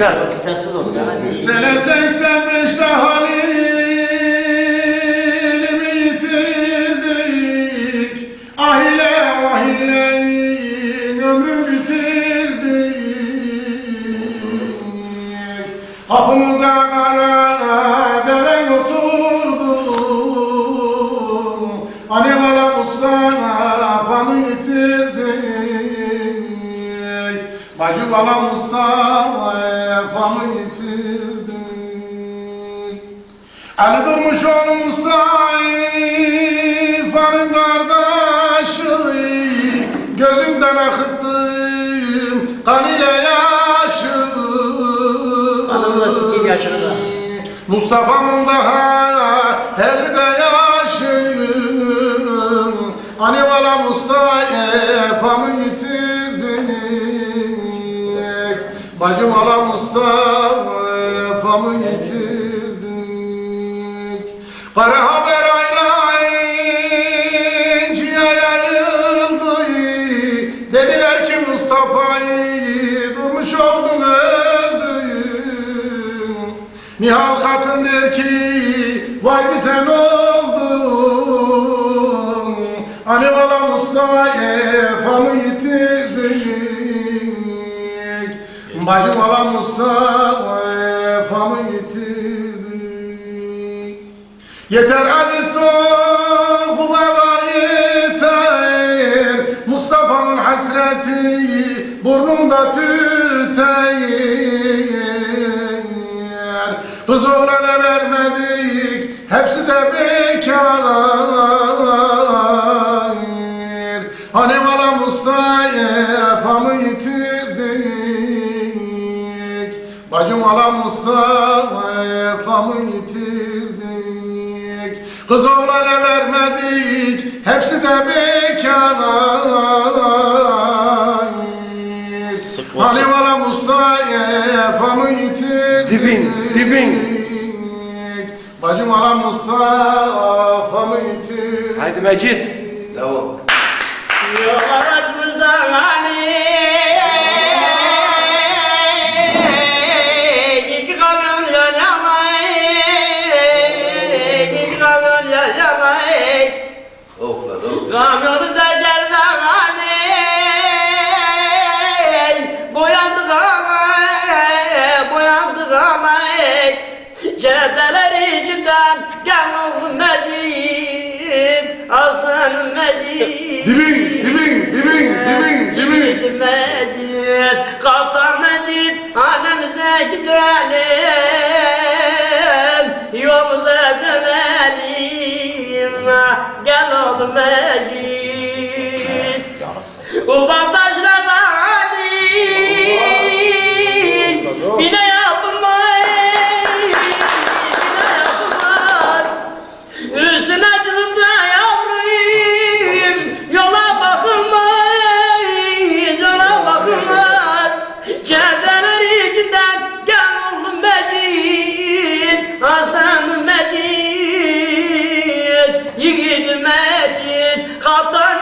Bakın sessiz olun. Yani. Sene 85'te halilimi yitirdik Ahile ahile ömrü bitirdik Kapımıza kara deve oturdum Hani bana Mustafa'mı yitirdik Bacı bana Mustafa'mı Ali durmuş oğlu Mustafa'nın kardeşi Gözümden akıttım. Kan ile yaşı Anamla sikeyim yaşını da. Mustafa'nın daha elde yaşım Hani bana Mustafa'mı yitirdik Bacım ala Mustafa'mı yitirdik Kara haber yayıldı. Dediler ki Mustafa'yı durmuş oldun öldün. Nihal kadın der ki vay bir sen oldun. Hani bana Mustafa'mı yitirdik Bacım bana Mustafa'mı Yeter aziz toplar yeter. Mustafa'nın hasreti burnumda tüter Kız oğlana vermedik hepsi de bekar Hani bana Mustafa'mı yitirdik? Bacım ala Mustafa'mı yitirdik Kız oğlana vermedik Hepsi de bekar Hani bana Mustafa'mı yitirdik Dibin, dibin. Bacım ala Mustafa'mı yitirdik Haydi Mecit. Devam Yok aracımızda Cehteler içinden Gönlüm mecid Aslanım mecid. Dibin, dibin, dibin, dibin, dibin. Mecid Kaptan mecid Hanemize gidelim. Yolumuza dönelim. Gel oğlum mecid Mecid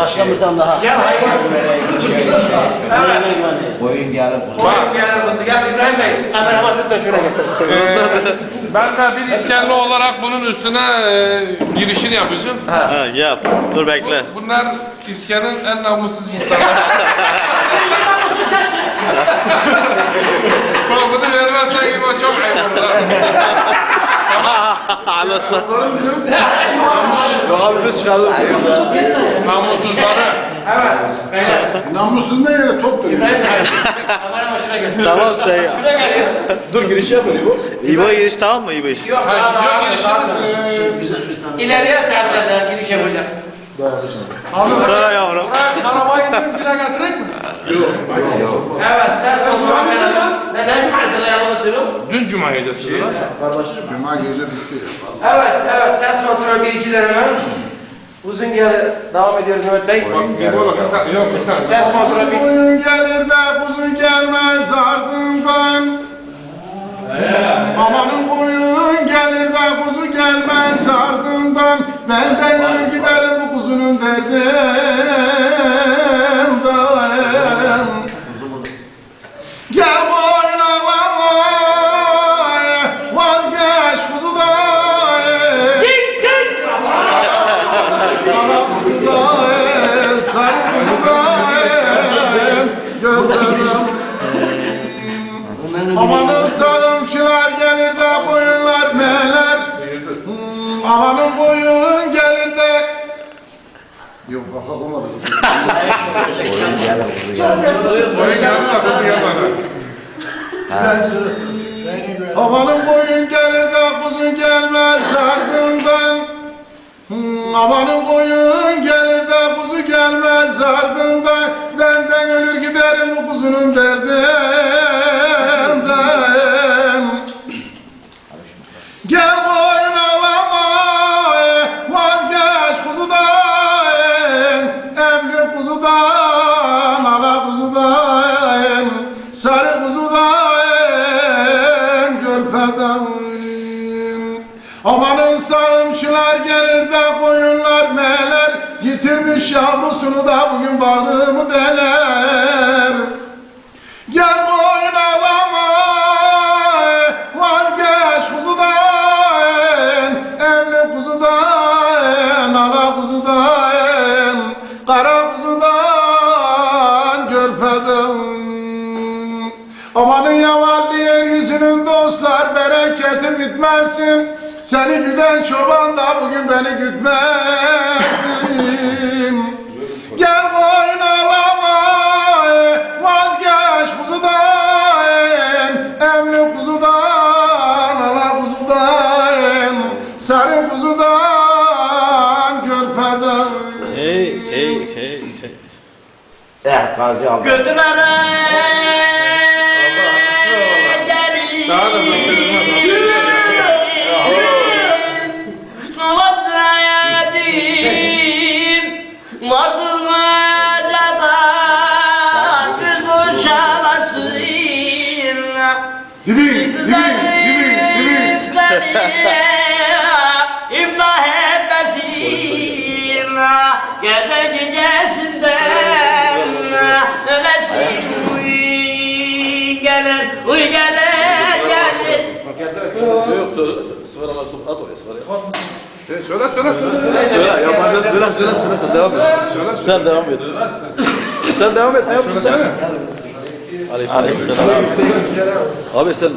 Başkamızdan daha. Gel Boyun gelip Bak gel burası gel İbrahim Bey. Kameraman lütfen şuraya getir. Ben de bir iskenli olarak bunun üstüne e, girişini yapacağım. Ha, yap. Dur bekle. Bunlar iskenin en namussuz insanları. Bak bunu vermezsen İbo çok ayıp olur. Alırsa. Yok abi biz çıkardık Namussuzları. Namusun ne yere top dönüyor Tamam sen yap. Dur giriş yapıyor bu İbo giriş tamam mı İbo iş? Hayır, yok girişiniz. e, İleriye saatlerde giriş yapacak. Sonra yavrum. Buraya arabaya gidip bire getirek mi? Yok. Evet, ters oldu. Ne, ne cumaysa da? Dün cuma gecesi değil? Şey, cuma gece bitti. Evet, evet. Ters kontrol bir iki deneme. Uzun gelir devam ediyoruz Mehmet Bey. Yok, Ses kontrolü bir. Uzun gelir de uzun gelmez ardından. Amanın boyun gelir de kuzu gelmez ardından Ben de yürür bu kuzunun derdi Bak olmadı. Boyun boyun gelir de kuzun gelmez ardından. Hmm, Amanın koyun gelir de kuzu gelmez ardından. Benden ölür giderim bu kuzunun derdinden görpeden Amanın sağımçılar gelir de koyunlar meler. Yitirmiş yavrusunu da bugün bağrımı deler. Gel bitmesin Seni güden çoban da bugün beni gütmesin Gel boyun ağlama vazgeç kuzudan Emli kuzudan ala kuzudan Sarı kuzudan görpeden Hey, hey, hey, hey. Eh Gazi abi. Götürene Daha da sohbetimiz İmlah etmesin Gede gecesinden Ölesin Uy gelir Uy gelir Yok, söyle, söyle, at oraya, söyle. Söyle, söyle, söyle. Söyle, yabancı söyle, söyle, söyle, sen devam et. Sen devam et. Sen devam et, ne yaptın sen? Aleykümselam. Abi sen